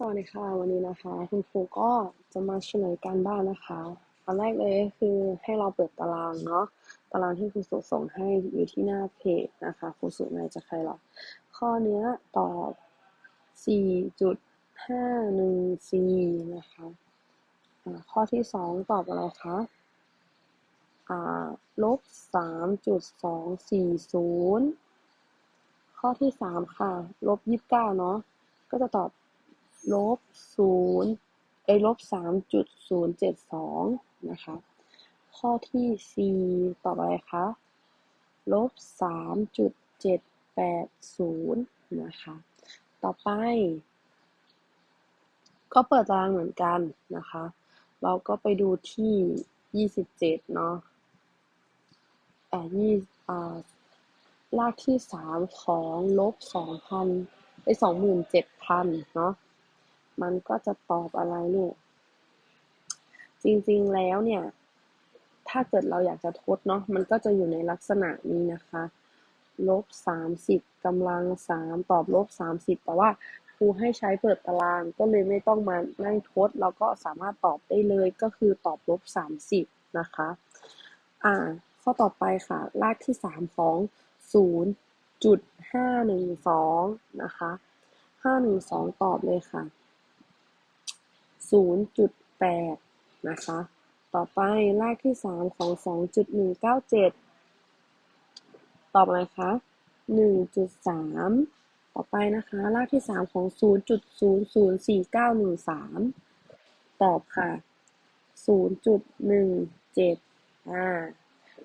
สวัสดีค่ะ วันนี้นะคะ คุณครูก็จะมาเฉลยการบ้านนะคะตอนแรกเลยคือให้เราเปิดตารางเนาะตารางที่ครูสุส่งให้อยู่ที่หน้าเพจนะคะครูสุในจะใครหรอข้อเนี้ยตอบ 4.514นะคะะข้อที่สองตอบอะไรคะลบ 3.240 ข้อที่สามค่ะ ลบ 29 เนาะก็จะตอบ ลบศูนย์ไอลบสามจุดศูนย์เจ็ดสองนะคะ ข้อที่สี่ต่อไปคะ ลบสามจุดเจ็ดแปดศูนย์นะคะ ต่อไป ก็เปิดตารางเหมือนกันนะคะ เราก็ไปดูที่ยี่สิบเจ็ดเนาะอ่ายี่อ่าลากที่สามของลบสองพันไปสองหมื่นเจ็ดพันเนาะ มันก็จะตอบอะไรลูก จริงๆแล้วเนี่ย ถ้าเกิดเราอยากจะทดเนาะ มันก็จะอยู่ในลักษณะนี้นะคะ ลบสามสิบกำลังสามตอบลบสามสิบแต่ว่าครูให้ใช้เปิดตารางก็เลยไม่ต้องมานั่งทดเราก็สามารถตอบได้เลยก็คือตอบลบสามสิบนะคะ อ่า ข้อต่อไปค่ะรากที่สามของศูนย์จุดห้าหนึ่งสองนะคะห้าหนึ่งสองตอบเลยค่ะ ศูนย์จุดแปดนะคะ ต่อไปรากที่สามของสองจุดหนึ่งเก้าเจ็ดตอบอะไรคะหนึ่งจุดสามต่อไปนะคะ รากที่สามของศูนย์จุดศูนย์ศูนย์สี่เก้าหนึ่งสามตอบค่ะศูนย์จุดหนึ่งเจ็ดอ่า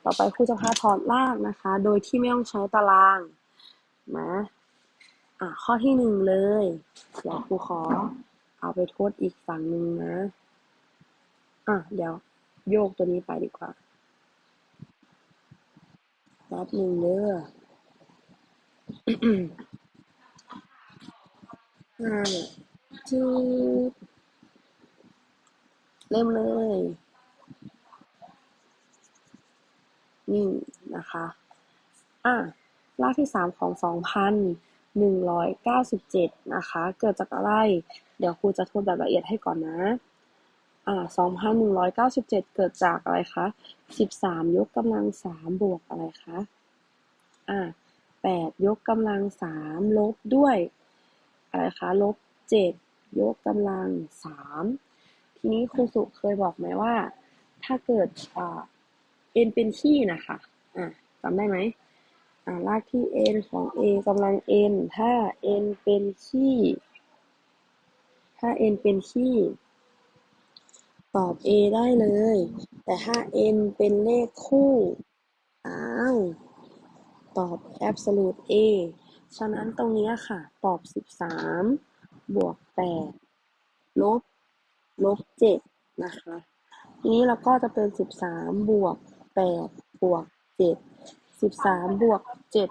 ต่อไปครูจะพาถอดรากนะคะ โดยที่ไม่ต้องใช้ตารางนะ อ่าข้อที่หนึ่งเลย เดี๋ยวครูขอ เอาไปโทษอีกฝั่งหนึ่งนะ อะ เดี๋ยวโยกตัวนี้ไปดีกว่าแป๊บหนึ่งเด้ออ่าจืดเริ่มเลยนี่นะคะ อะรากที่สามของสองพัน หนึ่งร้อยเก้าสิบเจ็ดนะคะ เกิดจากอะไร เดี๋ยวครูจะทวนแบบละเอียดให้ก่อนนะ อ่าสองพันหนึ่งร้อยเก้าสิบเจ็ดเกิดจากอะไรคะสิบสามยกกำลังสามบวกอะไรคะ อ่าแปดยกกำลังสามลบด้วย อะไรคะ ลบเจ็ดยกกำลังสามทีนี้ครูสุเคยบอกไหมว่า ถ้าเกิดอ่าเอ็นเป็นที่นะคะ อ่าจำได้ไหม รากที่ n ของ a กำลัง n ถ้า n เป็นขี้ ถ้า n เป็นขี้ ตอบ a ได้เลย แต่ถ้า n เป็นเลขคู่ อ้าว ตอบ absolute a ฉะนั้นตรงนี้ค่ะ ตอบ 13 บวก 8 ลบ ลบ 7 นะคะ ทีนี้เราก็จะเป็น 13 บวก 8 บวก 7 สิบสามบวกเจ็ด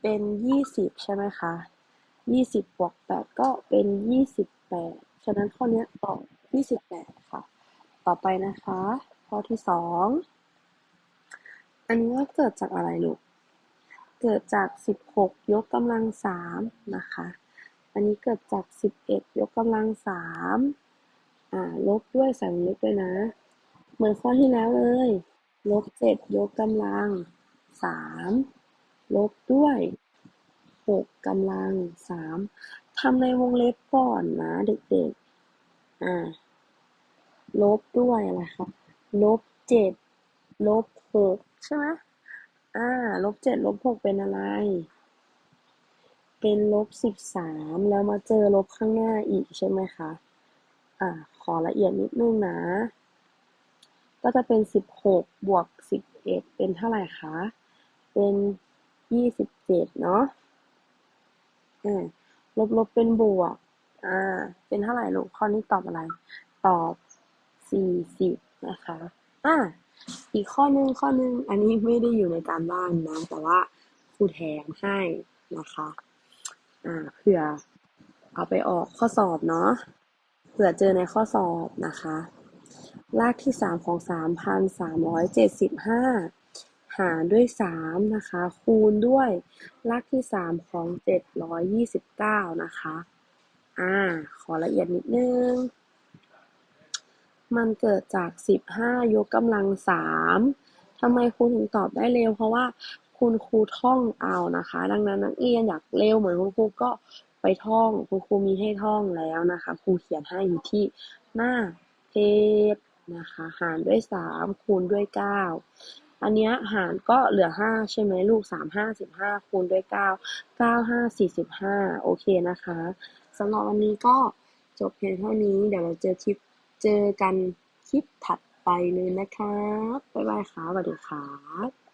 เป็นยี่สิบใช่ไหมคะยี่สิบบวกแปดก็เป็นยี่สิบแปดฉะนั้นข้อนี้ตอบยี่สิบแปดค่ะ ต่อไปนะคะ ข้อที่สองอันนี้ก็เกิดจากอะไรลูก เกิดจากสิบหกยกกำลังสามนะคะ อันนี้เกิดจากสิบเอ็ดยกกำลังสามอ่าลบด้วยใส่วงเล็บด้วยนะ เหมือนข้อที่แล้วเลย ลบเจ็ดยกกำลังสามลบด้วยหกกำลังสามทำในวงเล็บก่อนนะเด็กๆ อ่า ลบด้วยอะไรคะลบเจ็ดลบหกใช่ไหมอ่า ลบเจ็ดลบหกเป็นอะไร เป็นลบสิบสามแล้วมาเจอลบข้างหน้าอีกใช่ไหมคะ อ่า ขอละเอียดนิดนึงนะ ก็จะเป็นสิบหกบวกสิบเอ็ดเป็นเท่าไหร่คะ เป็นยี่สิบเจ็ดเนาะอ่าลบลบเป็นบวก อ่า เป็นเท่าไหร่ลูก ข้อนี้ตอบอะไร ตอบสี่สิบนะคะ อ่า อีกข้อนึง ข้อนึง อันนี้ไม่ได้อยู่ในการบ้านนะ แต่ว่าครูแถมให้นะคะ อ่า เผื่อเอาไปออกข้อสอบเนาะ เผื่อเจอในข้อสอบนะคะ รากที่สามของสามพันสามร้อยเจ็ดสิบห้าหารด้วยสามนะคะ คูณด้วยรากที่สามของเจ็ดร้อยยี่สิบเก้านะคะ อ่า ขอละเอียดนิดนึง มันเกิดจาก15ยกกำลัง3ทำไมครูถึงตอบได้เร็ว เพราะว่าคุณครูท่องเอานะคะ ดังนั้นนักเรียนอยากเร็วเหมือนคุณครูก็ไปท่องคุณครูมีให้ท่องแล้วนะคะ ครูเขียนให้อยู่ที่หน้าเพจ นะคะ หารด้วย 3 คูณด้วย 9 อันนี้หารก็เหลือ 5 ใช่ไหมลูก 3 5 15 คูณด้วย 9 9 5 45 โอเคนะคะสำหรับวันนี้ก็จบเพียงเท่านี้ เดี๋ยวเราเจอคลิปเจอกันคลิปถัดไปเลยนะคะ บ๊ายบายค่ะสวัสดีค่ะ